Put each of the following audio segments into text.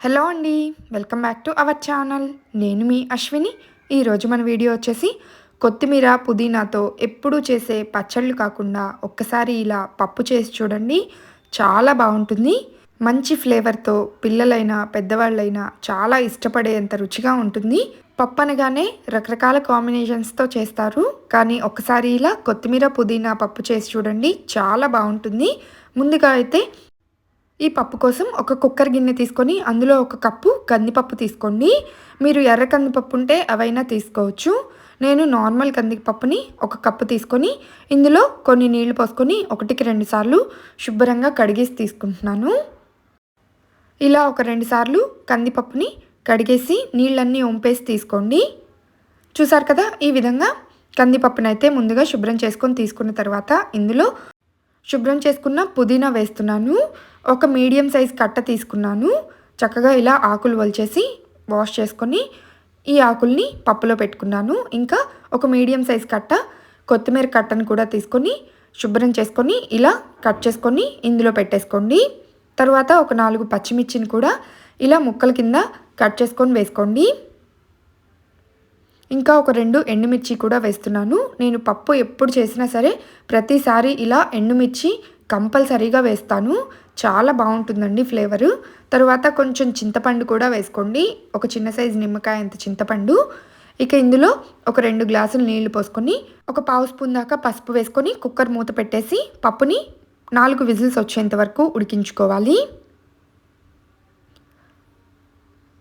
Hello అండి welcome back to our channel. నేను మీ అశ్విని. ఈరోజు మన వీడియో వచ్చేసి కొత్తిమీర పుదీనాతో ఎప్పుడూ చేసే పచ్చళ్ళు కాకుండా ఒక్కసారి ఇలా పప్పు చేసి చూడండి చాలా బాగుంటుంది. మంచి ఫ్లేవర్తో పిల్లలైనా పెద్దవాళ్ళైనా చాలా ఇష్టపడేంత రుచిగా ఉంటుంది. పప్పు అనగానే రకరకాల కాంబినేషన్స్తో చేస్తారు. కానీ ఒకసారి ఇలా కొత్తిమీర పుదీనా పప్పు చేసి చూడండి చాలా బాగుంటుంది. ముందుగా అయితే ఈ పప్పు కోసం ఒక కుక్కర్ గిన్నె తీసుకొని అందులో ఒక కప్పు కందిపప్పు తీసుకోండి. మీరు ఎర్ర కందిపప్పు ఉంటే అవైనా తీసుకోవచ్చు. నేను నార్మల్ కందిపప్పుని ఒక కప్పు తీసుకొని ఇందులో కొన్ని నీళ్ళు పోసుకొని ఒకటికి రెండు సార్లు శుభ్రంగా కడిగేసి తీసుకుంటున్నాను. ఇలా ఒక రెండు సార్లు కందిపప్పుని కడిగేసి నీళ్ళన్నీ ఒంపేసి తీసుకోండి. చూసారు కదా ఈ విధంగా కందిపప్పునైతే ముందుగా శుభ్రం చేసుకొని తీసుకున్న తర్వాత ఇందులో శుభ్రం చేసుకున్న పుదీనా వేస్తున్నాను. ఒక మీడియం సైజ్ కట్ట తీసుకున్నాను. చక్కగా ఇలా ఆకులు వలిచేసి వాష్ చేసుకొని ఈ ఆకుల్ని పప్పులో పెట్టుకున్నాను. ఇంకా ఒక మీడియం సైజ్ కట్ట కొత్తిమీర కట్టను కూడా తీసుకొని శుభ్రం చేసుకొని ఇలా కట్ చేసుకొని ఇందులో పెట్టేసుకోండి. తర్వాత ఒక నాలుగు పచ్చిమిర్చిని కూడా ఇలా ముక్కల కింద కట్ చేసుకొని వేసుకోండి. ఇంకా ఒక రెండు ఎండుమిర్చి కూడా వేస్తున్నాను. నేను పప్పు ఎప్పుడు చేసినా సరే ప్రతిసారి ఇలా ఎండుమిర్చి కంపల్సరీగా వేస్తాను. చాలా బాగుంటుందండి ఫ్లేవరు. తర్వాత కొంచెం చింతపండు కూడా వేసుకోండి. ఒక చిన్న సైజు నిమ్మకాయ అంత చింతపండు. ఇక ఇందులో ఒక రెండు గ్లాసులు నీళ్ళు పోసుకొని ఒక పావు స్పూన్ దాకా పసుపు వేసుకొని కుక్కర్ మూత పెట్టేసి పప్పుని నాలుగు విజిల్స్ వచ్చేంత వరకు ఉడికించుకోవాలి.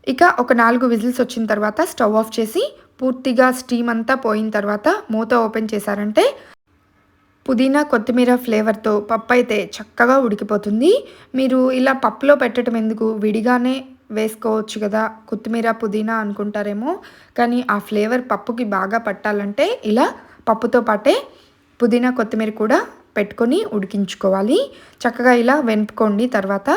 ఇక ఒక నాలుగు విజిల్స్ వచ్చిన తర్వాత స్టవ్ ఆఫ్ చేసి పూర్తిగా స్టీమ్ అంతా పోయిన తర్వాత మూత ఓపెన్ చేశారంటే పుదీనా కొత్తిమీర ఫ్లేవర్తో పప్పు అయితే చక్కగా ఉడికిపోతుంది. మీరు ఇలా పప్పులో పెట్టడం ఎందుకు? విడిగానే వేసుకోవచ్చు కదా కొత్తిమీర పుదీనా అనుకుంటారేమో. కానీ ఆ ఫ్లేవర్ పప్పుకి బాగా పట్టాలంటే ఇలా పప్పుతో పాటే పుదీనా కొత్తిమీర కూడా పెట్టుకొని ఉడికించుకోవాలి. చక్కగా ఇలా వెనుపుకోండి. తర్వాత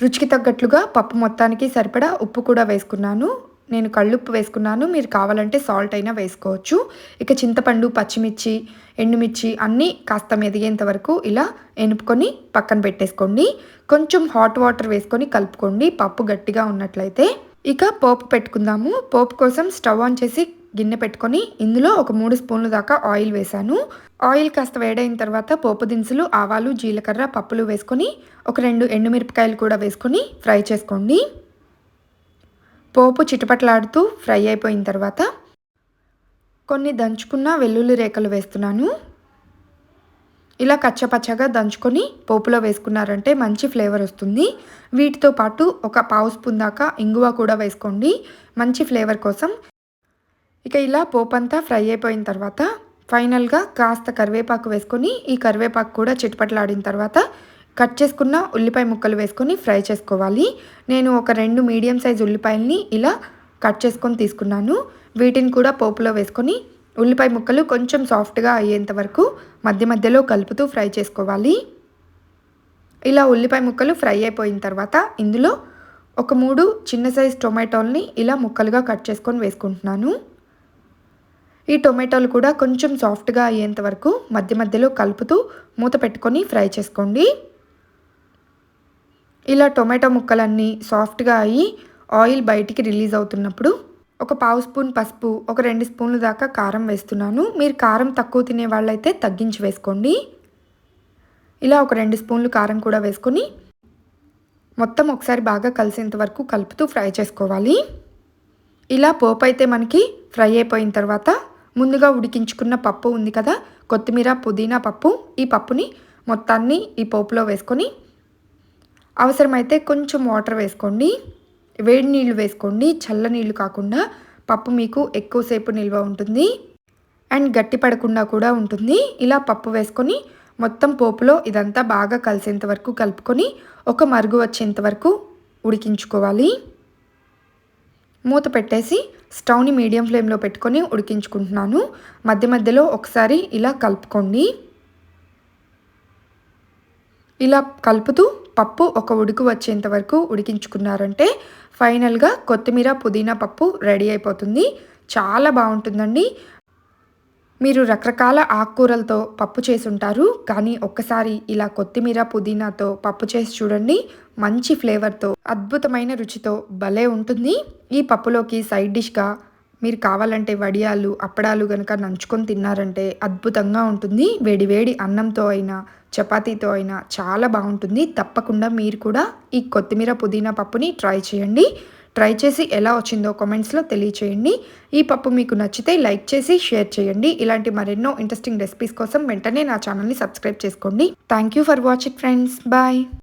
రుచికి తగ్గట్లుగా పప్పు మొత్తానికి సరిపడా ఉప్పు కూడా వేసుకున్నాను. నేను కళ్ళుప్పు వేసుకున్నాను. మీరు కావాలంటే సాల్ట్ అయినా వేసుకోవచ్చు. ఇక చింతపండు పచ్చిమిర్చి ఎండుమిర్చి అన్నీ కాస్త మెదిగేంత వరకు ఇలా ఎనుపుకొని పక్కన పెట్టేసుకోండి. కొంచెం హాట్ వాటర్ వేసుకొని కలుపుకోండి. పప్పు గట్టిగా ఉన్నట్లయితే ఇక పోపు పెట్టుకుందాము. పోపు కోసం స్టవ్ ఆన్ చేసి గిన్నె పెట్టుకొని ఇందులో ఒక మూడు స్పూన్లు దాకా ఆయిల్ వేశాను. ఆయిల్ కాస్త వేడైన తర్వాత పోపు దినుసులు ఆవాలు జీలకర్ర పప్పులు వేసుకొని ఒక రెండు ఎండుమిరపకాయలు కూడా వేసుకొని ఫ్రై చేసుకోండి. పోపు చిటపట్లాడుతూ ఫ్రై అయిపోయిన తర్వాత కొన్ని దంచుకున్న వెల్లుల్లి రేఖలు వేస్తున్నాను. ఇలా కచ్చపచ్చగా దంచుకొని పోపులో వేసుకున్నారంటే మంచి ఫ్లేవర్ వస్తుంది. వీటితో పాటు ఒక పావు స్పూన్ దాకా ఇంగువ కూడా వేసుకోండి. మంచి ఫ్లేవర్ కోసం. ఇక ఇలా పోపు అంతా ఫ్రై అయిపోయిన తర్వాత ఫైనల్గా కాస్త కరివేపాకు వేసుకొని ఈ కరివేపాకు కూడా చిటపట్లాడిన తర్వాత కట్ చేసుకున్న ఉల్లిపాయ ముక్కలు వేసుకొని ఫ్రై చేసుకోవాలి. నేను ఒక రెండు మీడియం సైజ్ ఉల్లిపాయల్ని ఇలా కట్ చేసుకొని తీసుకున్నాను. వీటిని కూడా పోపులో వేసుకొని ఉల్లిపాయ ముక్కలు కొంచెం సాఫ్ట్గా అయ్యేంత వరకు మధ్య మధ్యలో కలుపుతూ ఫ్రై చేసుకోవాలి. ఇలా ఉల్లిపాయ ముక్కలు ఫ్రై అయిపోయిన తర్వాత ఇందులో ఒక మూడు చిన్న సైజ్ టొమాటోల్ని ఇలా ముక్కలుగా కట్ చేసుకొని వేసుకుంటున్నాను. ఈ టొమాటోలు కూడా కొంచెం సాఫ్ట్గా అయ్యేంత వరకు మధ్య మధ్యలో కలుపుతూ మూత పెట్టుకొని ఫ్రై చేసుకోండి. ఇలా టొమాటో ముక్కలన్నీ సాఫ్ట్గా అయ్యి ఆయిల్ బయటికి రిలీజ్ అవుతున్నప్పుడు ఒక పావు స్పూన్ పసుపు ఒక రెండు స్పూన్లు దాకా కారం వేస్తున్నాను. మీరు కారం తక్కువ తినే వాళ్ళైతే తగ్గించి వేసుకోండి. ఇలా ఒక రెండు స్పూన్లు కారం కూడా వేసుకొని మొత్తం ఒకసారి బాగా కలిసేంత వరకు కలుపుతూ ఫ్రై చేసుకోవాలి. ఇలా పోపు అయితే మనకి ఫ్రై అయిపోయిన తర్వాత ముందుగా ఉడికించుకున్న పప్పు ఉంది కదా కొత్తిమీర పుదీనా పప్పు ఈ పప్పుని మొత్తాన్ని ఈ పోపులో వేసుకొని అవసరమైతే కొంచెం వాటర్ వేసుకోండి. వేడి నీళ్ళు వేసుకోండి. చల్ల నీళ్ళు కాకుండా పప్పు మీకు ఎక్కువసేపు నిల్వ ఉంటుంది. అండ్ గట్టి పడకుండా కూడా ఉంటుంది. ఇలా పప్పు వేసుకొని మొత్తం పోపులో ఇదంతా బాగా కలిసేంత వరకు కలుపుకొని ఒక మరుగు వచ్చేంత వరకు ఉడికించుకోవాలి. మూత పెట్టేసి స్టవ్ని మీడియం ఫ్లేమ్లో పెట్టుకొని ఉడికించుకుంటున్నాను. మధ్య మధ్యలో ఒకసారి ఇలా కలుపుకోండి. ఇలా కలుపుతూ పప్పు ఒక ఉడుకు వచ్చేంత వరకు ఉడికించుకున్నారంటే ఫైనల్గా కొత్తిమీర పుదీనా పప్పు రెడీ అయిపోతుంది. చాలా బాగుంటుందండి. మీరు రకరకాల ఆకుకూరలతో పప్పు చేసి ఉంటారు కానీ ఒక్కసారి ఇలా కొత్తిమీర పుదీనాతో పప్పు చేసి చూడండి. మంచి ఫ్లేవర్తో అద్భుతమైన రుచితో భలే ఉంటుంది. ఈ పప్పులోకి సైడ్ డిష్గా మీరు కావాలంటే వడియాలు అప్పడాలు కనుక నంచుకొని తిన్నారంటే అద్భుతంగా ఉంటుంది. వేడి వేడి అన్నంతో అయినా చపాతీతో అయినా చాలా బాగుంటుంది. తప్పకుండా మీరు కూడా ఈ కొత్తిమీర పుదీనా పప్పుని ట్రై చేయండి. ట్రై చేసి ఎలా వచ్చిందో కామెంట్స్లో తెలియచేయండి. ఈ పప్పు మీకు నచ్చితే లైక్ చేసి షేర్ చేయండి. ఇలాంటి మరెన్నో ఇంట్రెస్టింగ్ రెసిపీస్ కోసం వెంటనే నా ఛానల్ని సబ్స్క్రైబ్ చేసుకోండి. Thank you for watching friends. Bye.